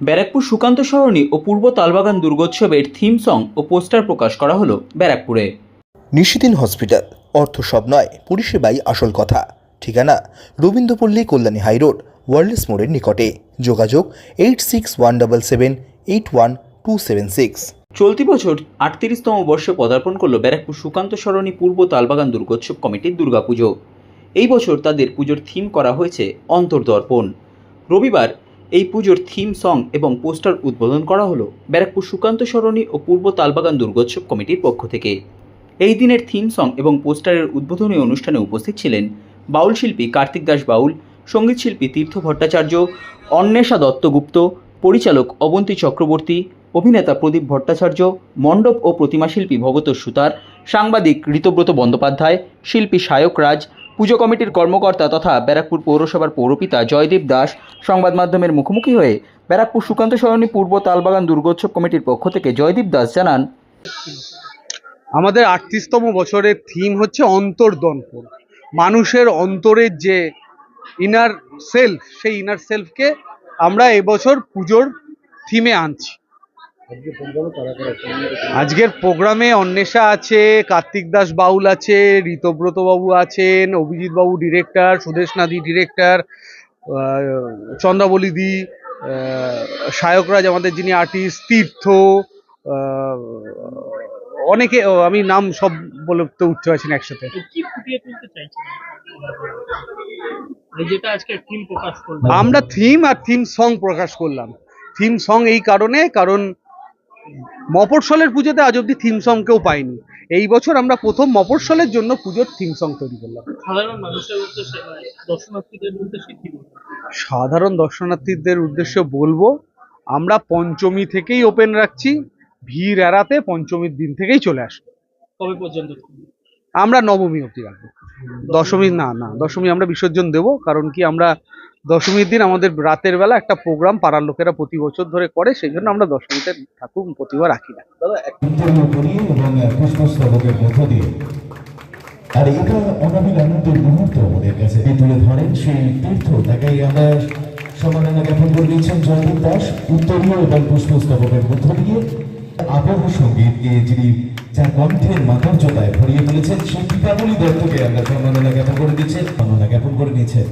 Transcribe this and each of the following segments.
ব্যারাকপুর সুকান্ত সরণি ও পূর্ব তালবাগান দুর্গোৎসবের theme song ও poster প্রকাশ করা হলো ব্যারাকপুরে। নিশিদিন হসপিটাল অর্থ সব নয় পরিষেবাই আসল কথা। ঠিকানা রবীন্দ্রপল্লী কল্যাণী হাইরোড ওয়ার্ল্ডস মোড়ের নিকটে। যোগাযোগ eight six one double seven eight one two seven six চলতি বছর আটত্রিশতম বর্ষে পদার্পণ করল ব্যারাকপুর সুকান্ত সরণি পূর্ব তালবাগান দুর্গোৎসব কমিটির দুর্গাপুজো। এই বছর তাদের পুজোর থিম করা হয়েছে অন্তর্দর্পণ। রবিবার এই পুজোর থিম সং এবং পোস্টার উদ্বোধন করা হলো ব্যারাকপুর সুকান্ত সরণি ও পূর্ব তালবাগান দুর্গোৎসব কমিটির পক্ষ থেকে। এই দিনের থিম সং এবং পোস্টারের উদ্বোধনী অনুষ্ঠানে উপস্থিত ছিলেন বাউল শিল্পী কার্তিক দাস বাউল, সংগীত শিল্পী তীর্থ ভট্টাচার্য, অন্বেষা দত্তগুপ্ত, পরিচালক অবন্তী চক্রবর্তী, অভিনেতা প্রদীপ ভট্টাচার্য, মণ্ডপ ও প্রতিমা শিল্পী ভগত সুতার, সাংবাদিক ঋতব্রত বন্দ্যোপাধ্যায়, শিল্পী সায়ক রাজ পুজো কমিটির কর্মকর্তা তথা ব্যারাকপুর পৌরসভার পৌরপিতা জয়দীপ দাস সংবাদ মাধ্যমের মুখোমুখি হয়ে ব্যারাকপুর সুকান্ত সরণী পূর্ব তালবাগান দুর্গোৎসব কমিটির পক্ষ থেকে জয়দীপ দাস জানান, আমাদের আটত্রিশতম বছরের থিম হচ্ছে অন্তর্দর্পণ মানুষের অন্তরের যে ইনার সেলফ সেই ইনার সেলফকে আমরা এবছর পুজোর থিমে আনছি। আজকের প্রোগ্রামে অন্বেষা আছে কার্তিক দাস বাউল আছে ঋতব্রত বাবু আছেন অভিজিৎ বাবু ডিরেক্টর সুদেশ নাদি ডিরেক্টর চন্দ্রাবলীদি সায়করাজ আমাদের যিনি আর্টিস্ট তীর্থ অনেকে আমি নাম সব বলে তো উঠতে পারছি না একসাথে। করল। আমরা থিম আর থিম সং প্রকাশ করলাম। থিম সং এই কারণে কারণ মফস্বলের পুজোতে আজ অব্দি থিম সং কেউ পাইনি এই বছর আমরা প্রথম মফস্বলের জন্য পুজোর থিম সং তৈরি করলাম। সাধারণ দর্শনার্থীদের উদ্দেশ্যে বলব? আমরা পঞ্চমী থেকেই ওপেন রাখছি ভিড় এড়াতে পঞ্চমীর দিন থেকেই চলে আসব। কবে পর্যন্ত? আমরা নবমী অবধি রাখব। দশমী না না, দশমী আমরা বিসর্জন দেব, কারণ কি আমরা দশমীর দিন আমাদের রাতের বেলা একটা প্রোগ্রাম পাড়ার লোকেরা প্রতি বছর ধরে করে, সেই জন্য আমরা দশমীতে ঠাকুর প্রতিভা রাখি না। আর এটা অনাবিল আনন্দের মুহূর্ত আমাদের কাছে। তুলে ধরেন সেই তীর্থ, তাকেই আমরা সম্মাননা জ্ঞাপন করে দিচ্ছেন জয়দীপ দাস, উত্তরীয় এবং পুষ্পস্তবকের মধ্য দিয়ে আবহ সঙ্গীতকে যিনি যার কণ্ঠের মাধুর্যতায় ভরিয়ে তুলেছেন সেই টিকাবলী দত্তকে আমরা সম্মাননা জ্ঞাপন করে দিচ্ছেন সম্মাননা জ্ঞাপন করে নিচ্ছেন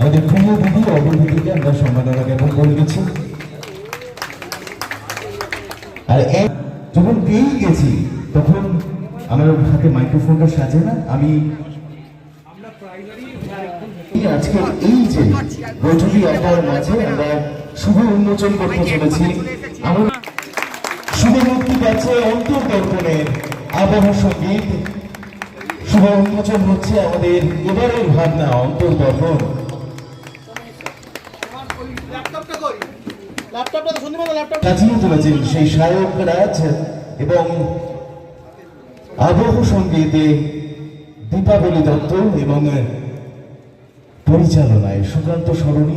আমাদের প্রিয় দিদি অবনীতিকে আমরা সম্মাননা জ্ঞাপন করে দিচ্ছি। আর যখন পেয়েই গেছি, তখন আমার হাতে মাইক্রোফোনটা সাজে না, আমি আজকে এই যে বৈঠকি আড্ডার মাঝে আমরা শুভ উন্মোচন করতে চলেছি। আমার মুক্তি পাচ্ছে অন্তর্দর্পণের আবহ সংগীত। শুভ উন্মোচন হচ্ছে আমাদের এবারের ভাবনা অন্তর্দর্পণ। সাজিয়ে তুলেছেন সেই সায়ক রাজ এবং আবহ সঙ্গীতে দীপাবলি দত্ত এবং পরিচালনায় সুকান্ত সরণী